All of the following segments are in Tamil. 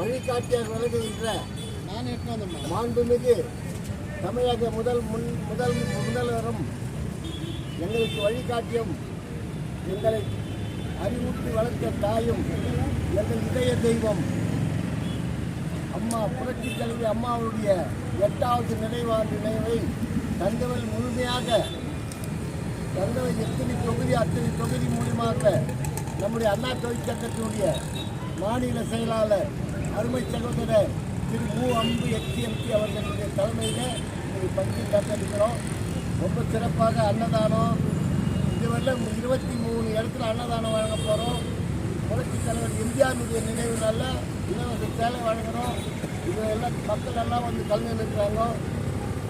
எட்டு வந்தேம்மா மாண்புமிகு தமிழக முதல் முன் முதல் முதல்வரும் எங்களுக்கு வழிகாட்டியும் எங்களை அறிவுறுத்தி வளர்த்த தாயும் எங்கள் இதய தெய்வம் அம்மா புரட்சி தலைவி அம்மாவுடைய எட்டாவது நினைவாண்டு நினைவை தங்கவல் முழுமையாக தங்கவல் எத்தனை தொகுதி அத்தனை தொகுதி மூலியமாக நம்முடைய அண்ணா தொழிற்சங்கத்தினுடைய மாநில செயலாளர் அருமை சகோதரர் திரு மு அம்பு எச்எம்சி அவர்களுடைய தலைமையில் இன்னைக்கு பங்கு கண்டிருக்கிறோம் ரொம்ப சிறப்பாக அன்னதானம். இதுவரை இருபத்தி மூணு இடத்துல அன்னதானம் வழங்க போகிறோம் புரட்சித் தலைவர் எம்ஜிஆருடைய நினைவு நல்ல இலவச சேலை வழங்குகிறோம் இதை எல்லாம் மக்கள் எல்லாம் வந்து கலந்து நிற்கிறாங்க.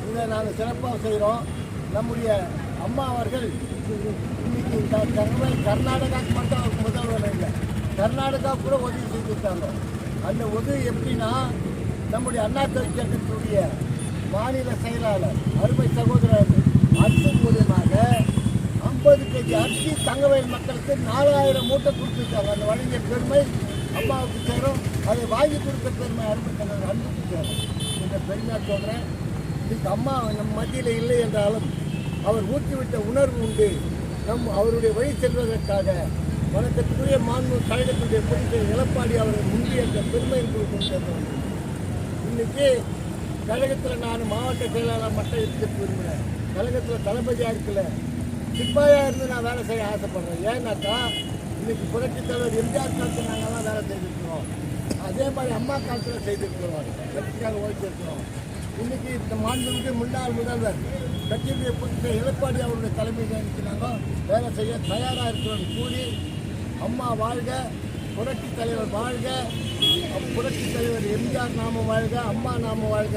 இதை நாங்கள் சிறப்பாக செய்கிறோம் நம்முடைய அம்மா அவர்கள் இன்னைக்கு இந்த கர்நாடகாவுக்கு மட்டும் முதல்வர் இல்லை. கர்நாடகா கூட உதவி செஞ்சுருக்காங்க அந்த உதவி எப்படின்னா நம்முடைய அண்ணா தொழிற்சங்கத்தினுடைய மாநில செயலாளர் அருமை சகோதரர் அன்பு மூலியமாக ஐம்பது கேஜி அரிசி தங்கவயல் மக்களுக்கு நாலாயிரம் மூட்டை கொடுத்துருக்காங்க. அந்த வழங்கிய பெருமை அம்மாவுக்கு சேரும். அதை வாங்கி கொடுத்த பெருமை அருமை தலைவர் அன்புக்கு சேரும். இந்த பெருமையாக சொல்கிறேன் இதுக்கு அம்மா நம் மத்தியில் இல்லை என்றாலும் அவர் ஊற்றிவிட்ட உணர்வு உண்டு. நம் அவருடைய வழி செல்வதற்காக வணக்கத்துக்குரிய மாண்பு கழகத்துடைய பொருட்கள் எடப்பாடி அவர்கள் முந்தைய என்ற பெருமை கொடுத்து இன்னைக்கு கழகத்தில் நான் மாவட்ட செயலாளர் மட்டும் இருக்க விரும்புகிறேன் கழகத்தில் தளபதியாக இருக்கல. சிப்பாயாக இருந்து நான் வேலை செய்ய ஆசைப்படுறேன். ஏன்னாக்கா இன்னைக்கு புரட்சி தலைவர் எம்ஜிஆர் காலத்தில் நாங்கள்லாம் வேலை செய்திருக்கிறோம். அதே மாதிரி அம்மா காலத்தில் செய்திருக்கிறோம். கட்சிக்காக உழைச்சிருக்கிறோம். இன்னைக்கு இந்த மாண்புக்கு முன்னாள் முதல்வர் கட்சியுடைய பொறுத்த எடப்பாடி அவருடைய தலைமையில் நாங்கள் வேலை செய்ய தயாராக இருக்கிறோம் கூடி அம்மா வாழ்க புரட்சி தலைவர் வாழ்க புரட்சி தலைவர் எம்ஜிஆர் நாம வாழ்க அம்மா நாம வாழ்க.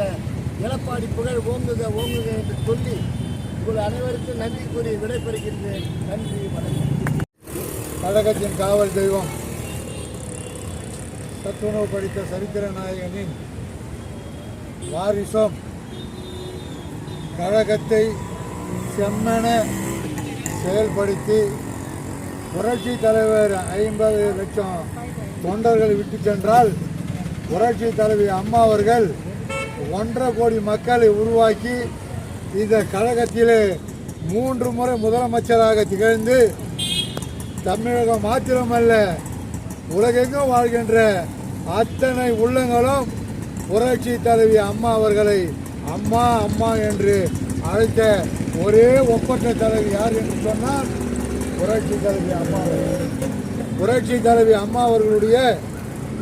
எடப்பாடி புகழ் ஓங்குக ஓங்குக என்று சொல்லி உங்கள் அனைவருக்கும் நன்றி கூறி விடைபெறுகின்றேன். நன்றி வணக்கம். கழகத்தின் காவல் தெய்வம் சத்துணவு படித்த சரித்திர நாயகனின் வாரிசம் கழகத்தை செம்மன செயல்படுத்தி புரட்சி தலைவர் ஐம்பது லட்சம் தொண்டர்களை விட்டு சென்றால் புரட்சி தலைவி அம்மா அவர்கள் ஒன்றரை கோடி மக்களை உருவாக்கி இந்த கழகத்திலே மூன்று முறை முதலமைச்சராக திகழ்ந்து தமிழகம் மாத்திரமல்ல உலகெங்கும் வாழ்கின்ற அத்தனை உள்ளங்களும் புரட்சி தலைவி அம்மா அவர்களை அம்மா அம்மா என்று அழைத்த ஒரே ஒப்பற்ற தலைவி யார் என்று சொன்னால் புரட்சி தலைவி அம்மா புரட்சி தலைவி அம்மா அவர்களுடைய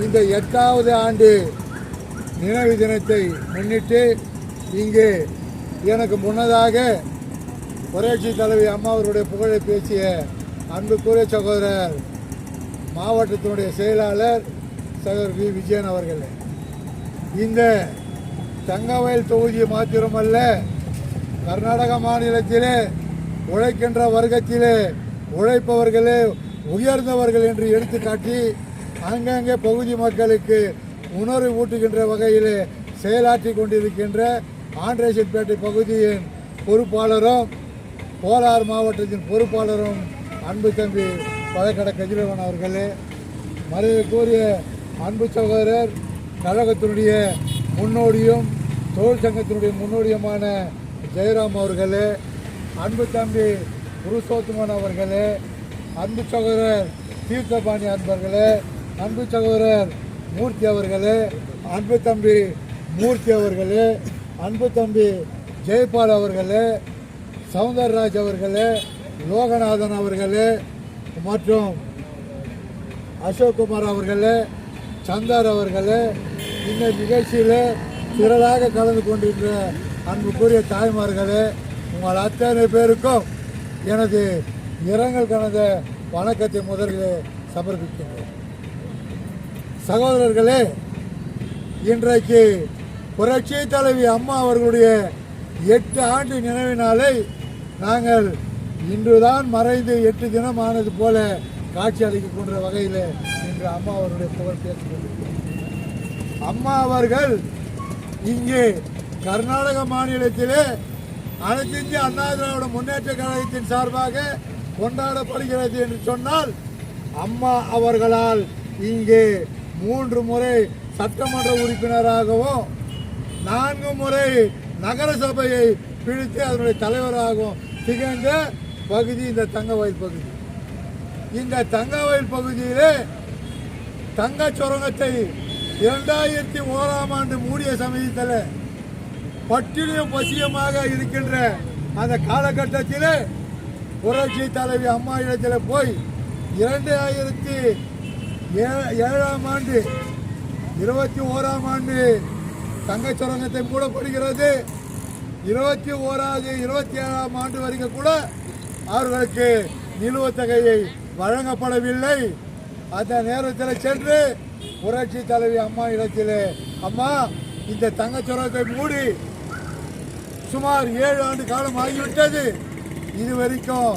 இந்த எட்டாவது ஆண்டு நினைவு தினத்தை முன்னிட்டு இங்கே எனக்கு முன்னதாக புரட்சி தலைவி அம்மா அவருடைய புகழை பேசிய அன்புக்குரிய சகோதரர் மாவட்டத்தினுடைய செயலாளர் சகோதரர் வி. விஜயன் அவர்கள். இந்த தங்கவயல் தொகுதி மாத்திரமல்ல கர்நாடக மாநிலத்திலே உழைக்கின்ற வர்க்கத்திலே உழைப்பவர்களே உயர்ந்தவர்கள் என்று எடுத்துக்காட்டி அங்கங்கே பகுதி மக்களுக்கு உணர்வு ஊட்டுகின்ற வகையிலே செயலாற்றி கொண்டிருக்கின்ற ஆண்டரேசன்பேட்டை பகுதியின் பொறுப்பாளரும் கோலார் மாவட்டத்தின் பொறுப்பாளரும் அன்பு தம்பி பழக்கட கஜிலவன் அவர்களே மரியாதைக்குரிய அன்பு சகோதரர் கழகத்தினுடைய முன்னோடியும் தொழிற்சங்கத்தினுடைய முன்னோடியுமான ஜெயராம் அவர்களே அன்பு தம்பி புருஷோத்தமன் அவர்களே அன்பு சகோதரர் தீர்த்தபாணி அன்பர்களே அன்பு சகோதரர் மூர்த்தி அவர்களே அன்பு தம்பி மூர்த்தி அவர்களே அன்பு தம்பி ஜெயபால் அவர்களே சவுந்தரராஜ் அவர்களே லோகநாதன் அவர்களே மற்றும் அசோக்குமார் அவர்களே சந்தார் அவர்களே இந்த நிகழ்ச்சியில் திரளாக கலந்து கொண்டிருக்கிற அன்புக்குரிய தாய்மார்களே உங்கள் அத்தனை பேருக்கும் எனது இரங்கல் கலந்த வணக்கத்தை முதலில் சமர்ப்பிக்கின்றேன். சகோதரர்களே இன்றைக்கு புரட்சி தலைவி அம்மா அவர்களுடைய எட்டு ஆண்டு நினைவு நாளை நாங்கள் இன்றுதான் மறைந்து எட்டு தினம் ஆனது போல காட்சி அளிக்கின்ற வகையில் இன்று அம்மா அவருடைய புகழ் பேசிக்கொண்டிருக்கிறோம் அம்மா அவர்கள் இங்கே கர்நாடக மாநிலத்திலே அனைத்து இந்திய அண்ணா திராவிட முன்னேற்ற கழகத்தின் சார்பாக கொண்டாடப்படுகிறது என்று சொன்னால் அம்மா அவர்களால் இங்கே மூன்று முறை சட்டமன்ற உறுப்பினராகவும் நான்கு முறை நகரசபையை பிடித்து அதனுடைய தலைவராகவும் திகழ்ந்த பகுதி இந்த தங்கவயல் பகுதி. இந்த தங்கவயல் பகுதியிலே தங்க சுரங்கத்தை இரண்டாயிரத்தி ஓராம் ஆண்டு மூடிய சமயத்தில் பட்டினியும் பசியமாக இருக்கின்ற அந்த காலகட்டத்தில் புரட்சி தலைவி அம்மா இடத்தில் போய் இரண்டாயிரத்தி ஏ- ஏழாம் ஆண்டு இருபத்தி ஓராம் ஆண்டு தங்கச் சுரங்கத்தை மூடப்படுகிறது. இருபத்தி ஓராவது இருபத்தி ஏழாம் ஆண்டு வரைக்கும் கூட அவர்களுக்கு நிலுவைத் தொகையை வழங்கப்படவில்லை. அந்த நேரத்தில் சென்று புரட்சி தலைவி அம்மா இடத்தில் அம்மா இந்த தங்கச் சுரங்கத்தை மூடி சுமார் ஏழு ஆண்டு காலம் ஆகிவிட்டது. இது வரைக்கும்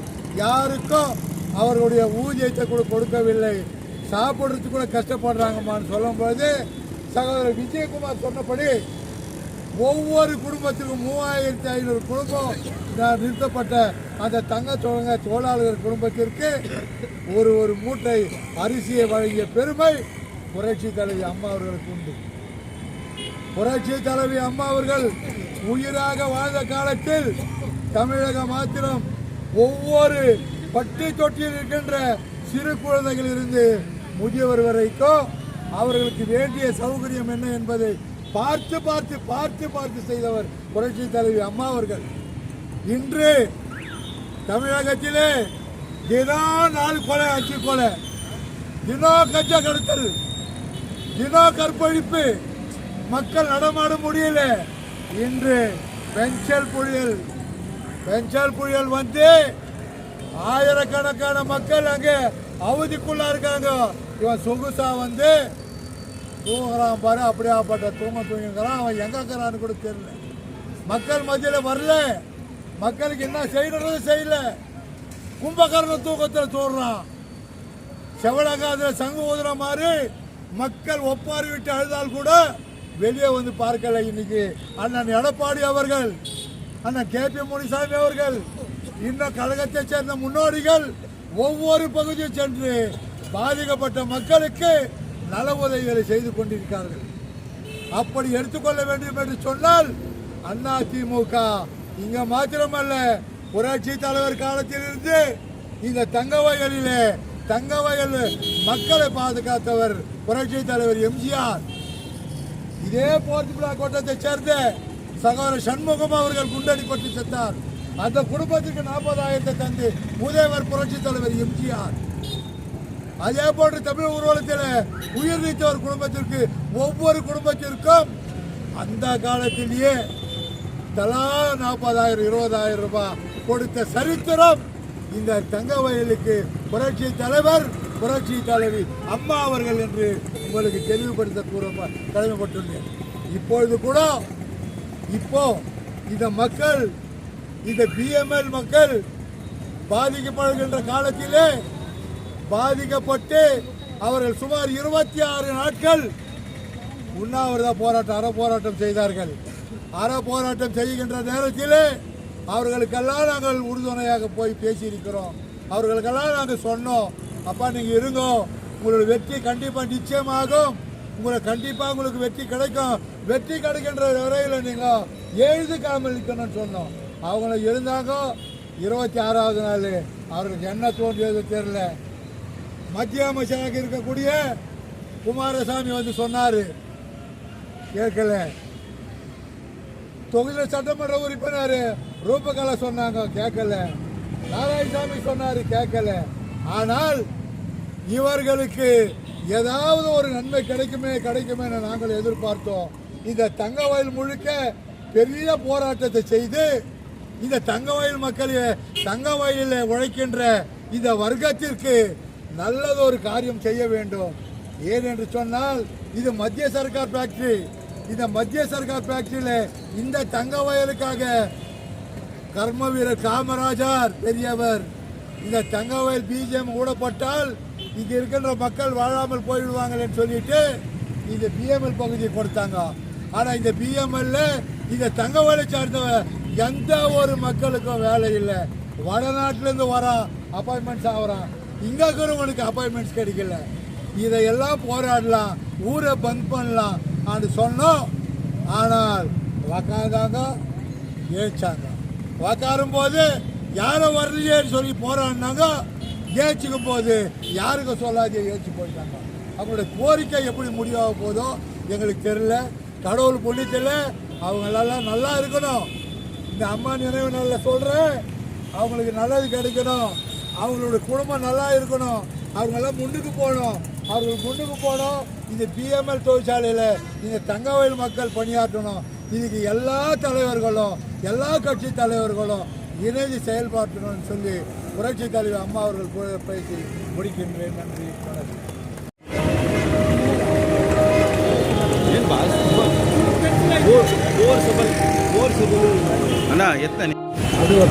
யாருக்கும் அவர்களுடைய ஊதியத்தை கூட கொடுக்கவில்லை. சாப்பிட்றதுக்கு கூட கஷ்டப்படுறாங்கம்மான்னு சொல்லும்போது சகோதரர் விஜயகுமார் சொன்னபடி ஒவ்வொரு குடும்பத்திற்கும் மூவாயிரத்தி ஐநூறு குடும்பம் நான் நிறுத்தப்பட்ட அந்த தங்க தொழிலங்க தொழிலாளர்கள் குடும்பத்திற்கு ஒரு ஒரு மூட்டை அரிசியை வழங்கிய பெருமை புரட்சி தலைவி அம்மா அவர்களுக்கு உண்டு. புரட்சி தலைவி அம்மா அவர்கள் உயிராக வாழ்ந்த காலத்தில் தமிழகம் மாத்திரம் ஒவ்வொரு பட்டி தொட்டியில் இருக்கின்ற சிறு குழந்தைகள் இருந்து முதியவர் வரைக்கும் அவர்களுக்கு வேண்டிய சௌகரியம் என்ன என்பதை பார்த்து பார்த்து பார்த்து பார்த்து செய்தவர் புரட்சி தலைவி அம்மா அவர்கள். இன்று தமிழகத்திலே தினம் நாலு கொலை அச்சு கொலை. தினம் கஞ்சா கடத்தல். தினம் கற்பழிப்பு. மக்கள் நடமாட முடியல. இன்று பெஞ்சல் புயல் பெஞ்சல் புயல் வந்து ஆயிரக்கணக்கான மக்கள் அங்கே அவதிக்குள்ள இருக்காங்க. இவன் சொகுசா வந்து தூங்குறான் பாரு அப்படியாப்பட்ட தூங்க தூங்குறான் அவன் எங்க இருக்கிறான்னு கூட தெரியல. மக்கள் மத்தியில் வரல. மக்களுக்கு என்ன செய்யறது செய்யல. கும்பகரண தூக்கத்தில் தோடுறான். செவலகாதில் சங்கு ஊதுற மாதிரி மக்கள் ஒப்பாரி விட்டு அழுதால் கூட வெளியே வந்து பார்க்கல இன்னைக்கு. அண்ணன் எடப்பாடி அவர்கள் அண்ணன் கே பி முனிசாமி அவர்கள் இன்னும் கழகத்தை சேர்ந்த முன்னோடிகள் ஒவ்வொரு பகுதியும் சென்று பாதிக்கப்பட்ட மக்களுக்கு நல உதவிகளை செய்து கொண்டிருக்கிறார்கள். அப்படி எடுத்துக்கொள்ள வேண்டும் என்று சொன்னால் அண்ணா திமுக இங்க மாத்திரமல்ல புரட்சி தலைவர் காலத்திலிருந்து இந்த தங்க வயலிலே தங்க வயல் மக்களை பாதுகாத்தவர் புரட்சி தலைவர் எம்ஜிஆர். இதே போர்த்துபுலா கோட்டத்தை சேர்ந்த சகோதரர் சண்முகம் அவர்கள் குண்டடிப்பட்டு செத்தார். அந்த குடும்பத்திற்கு நாற்பதாயிரத்தை தந்து முதல்வர் புரட்சி தலைவர் எம்ஜிஆர். அதே போன்று தமிழ் ஊர்வலத்தில் உயிர் நீத்தவர் குடும்பத்திற்கு ஒவ்வொரு குடும்பத்திற்கும் அந்த காலத்திலேயே தலா நாற்பதாயிரம் இருபதாயிரம் ரூபாய் கொடுத்த சரித்திரம் இந்த தங்க வயலுக்கு புரட்சி தலைவர் புரட்சி தலைவி அம்மா அவர்கள் என்று உங்களுக்கு தெளிவுபடுத்த கூற கடமைப்பட்டுள்ளேன். இப்பொழுது கூட இப்போ இந்த மக்கள் இந்த பிஎம்எல் மக்கள் பாதிக்கப்படுகின்ற காலத்திலே பாதிக்கப்பட்டு அவர்கள் சுமார் இருபத்தி ஆறு நாட்கள் உண்ணாவிரத போராட்டம் அற போராட்டம் செய்தார்கள். அற போராட்டம் செய்கின்ற நேரத்திலே அவர்களுக்கெல்லாம் நாங்கள் உறுதுணையாக போய் பேசியிருக்கிறோம். அவர்களுக்கெல்லாம் நாங்கள் சொன்னோம். அப்பா நீங்கள் இருங்கோ. உங்களோட வெற்றி கண்டிப்பாக நிச்சயமாகும். உங்களை கண்டிப்பாக உங்களுக்கு வெற்றி கிடைக்கும். வெற்றி கிடைக்கின்ற வரையில் நீங்கள் எழுதுக்காமல் இருக்கணும்னு சொன்னோம். அவங்கள இருந்தாங்க இருபத்தி ஆறாவது நாள் அவர்களுக்கு என்ன தோன்றியது தெரியல. மத்திய அமைச்சராக இருக்கக்கூடிய குமாரசாமி வந்து சொன்னார். கேட்கல. தொகுதியில் சட்டமன்ற உறுப்பினர் ரூபகலா சொன்னாங்க. கேட்கல. நாராயணசாமி சொன்னார். கேட்கல. ஆனால் இவர்களுக்கு ஏதாவது ஒரு நன்மை கிடைக்குமே கிடைக்குமே என நாங்கள் எதிர்பார்த்தோம். இந்த தங்க வயல் முழுக்க பெரிய போராட்டத்தை செய்து இந்த தங்க வயல் மக்கள் தங்க வயலில் உழைக்கின்ற இந்த வர்க்கத்திற்கு நல்லதொரு காரியம் செய்ய வேண்டும். ஏனென்று சொன்னால் இது மத்திய சர்க்கார் ஃபேக்டரி இந்த மத்திய சர்க்கார் ஃபேக்டரியில் இந்த தங்க வயலுக்காக கர்ம வீரர் காமராஜர் பெரியவர். இந்த தங்க வயல் பிஜிஎம் ஊடப்பட்டால் இங்கே இருக்கின்ற மக்கள் வாழாமல் போயிடுவாங்கன்னு சொல்லிட்டு இந்த பிஎம்எல் பகுதியை கொடுத்தாங்க. ஆனால் இந்த பிஎம்எல்ல இந்த தங்க வயலை சார்ந்த எந்த ஒரு மக்களுக்கும் வேலை இல்லை. வடநாட்டிலேருந்து வரான் அப்பாயின்மெண்ட்ஸ் ஆகிறான். இங்கே இருக்கிறவங்களுக்கு அப்பாயின்மெண்ட்ஸ் கிடைக்கல. இதையெல்லாம் போராடலாம் ஊரை பந்த் பண்ணலாம் அது சொன்னோம். ஆனால் உக்காந்தாங்க ஏழ்ச்சாங்க உக்காரும் போது யாரும் வரலையேன்னு சொல்லி போராடினாங்க. ஏச்சுக்கும் போது யாருக்கும் சொல்லாது ஏச்சு போயிட்டாங்க? அவங்களுடைய கோரிக்கை எப்படி முடிவாக போதோ எங்களுக்கு தெரில கடவுள் புண்ணியத்தில் அவங்களெல்லாம் நல்லா இருக்கணும். இந்த அம்மா நினைவு நல்ல சொல்கிறேன் அவங்களுக்கு நல்லது கிடைக்கணும். அவங்களோட குடும்பம் நல்லா இருக்கணும். அவங்கெல்லாம் முன்னுக்கு போகணும். அவர்கள் முன்னுக்கு போகணும். இந்த பிஎம்எல் தொழிற்சாலையில் இந்த தங்கவயல் மக்கள் பணியாற்றணும். இதுக்கு எல்லா தலைவர்களும் எல்லா கட்சி தலைவர்களும் இறுதி செயல்பாட்டுடன் சொல்லி புரட்சித் தலைவர் அம்மா அவர்கள் பேசி முடிக்கின்றேன். நன்றி வணக்கம். அண்ணா எத்தனை? அது ஒரு